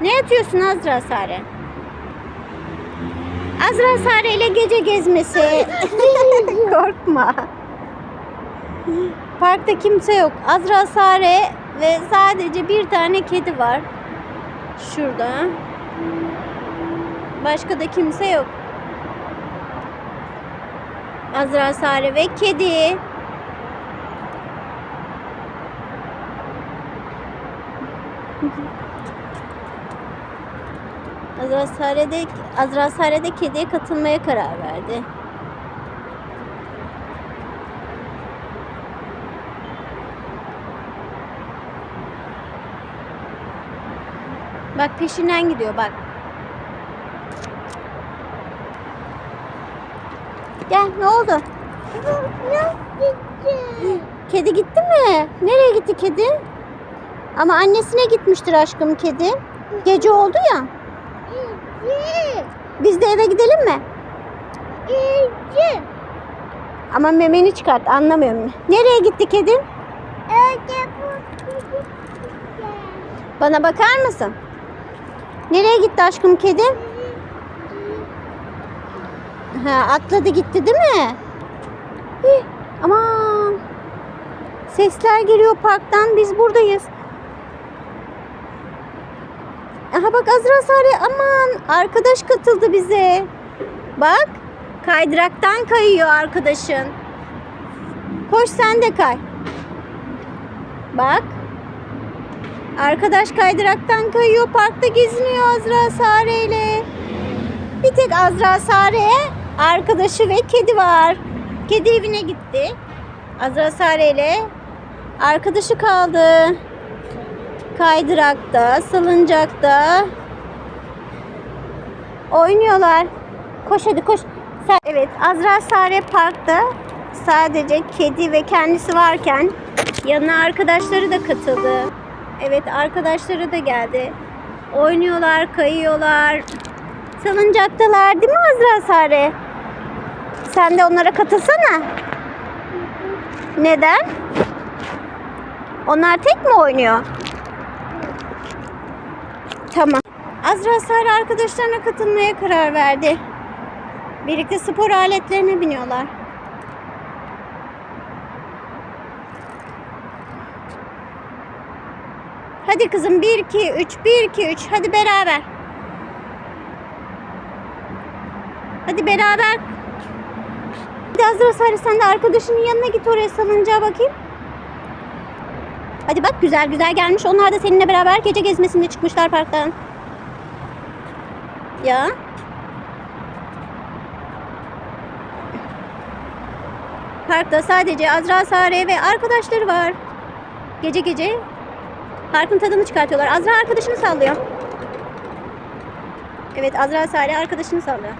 Ne yatıyorsun Azra Sare? Azra Sare ile gece gezmesi. Korkma. Parkta kimse yok. Azra Sare ve sadece bir tane kedi var. Şurada. Başka da kimse yok. Azra Sare ve kedi. Azra Sare de, Azra Sare de kediye katılmaya karar verdi. Bak peşinden gidiyor bak. Gel ne oldu? Kedi gitti mi? Nereye gitti kedi? Ama annesine gitmiştir aşkım kedi. Gece oldu ya. Biz de eve gidelim mi? Ama memeni çıkart anlamıyorum. Nereye gitti kedi? Bana bakar mısın? Nereye gitti aşkım kedi? Ha, atladı gitti değil mi? Hih, aman. Sesler geliyor parktan. Biz buradayız. Aha bak Azra Sare aman arkadaş katıldı bize. Bak kaydıraktan kayıyor arkadaşın. Koş sen de kay. Bak. Arkadaş kaydıraktan kayıyor. Parkta geziniyor Azra Sare ile. Bir tek Azra Sare, arkadaşı ve kedi var. Kedi evine gitti. Azra Sare ile arkadaşı kaldı. Kaydırakta, salıncakta oynuyorlar. Koş hadi koş. Sen, evet Azra Sare parkta sadece kedi ve kendisi varken yanına arkadaşları da katıldı. Evet arkadaşları da geldi. Oynuyorlar, kayıyorlar. Salıncaktalar değil mi Azra Sare? Sen de onlara katılsana. Neden? Onlar tek mi oynuyor? Tamam. Azra Sare arkadaşlarına katılmaya karar verdi. Birlikte spor aletlerine biniyorlar. Hadi kızım 1 2 3 1 2 3 hadi beraber. Hadi beraber. Hadi Azra Sare sen de arkadaşının yanına git oraya salıncağa bakayım. Hadi bak güzel güzel gelmiş. Onlar da seninle beraber gece gezmesinde çıkmışlar parktan. Ya. Parkta sadece Azra Sare ve arkadaşları var. Gece gece parkın tadını çıkartıyorlar. Azra arkadaşını sallıyor. Evet Azra Sare arkadaşını sallıyor.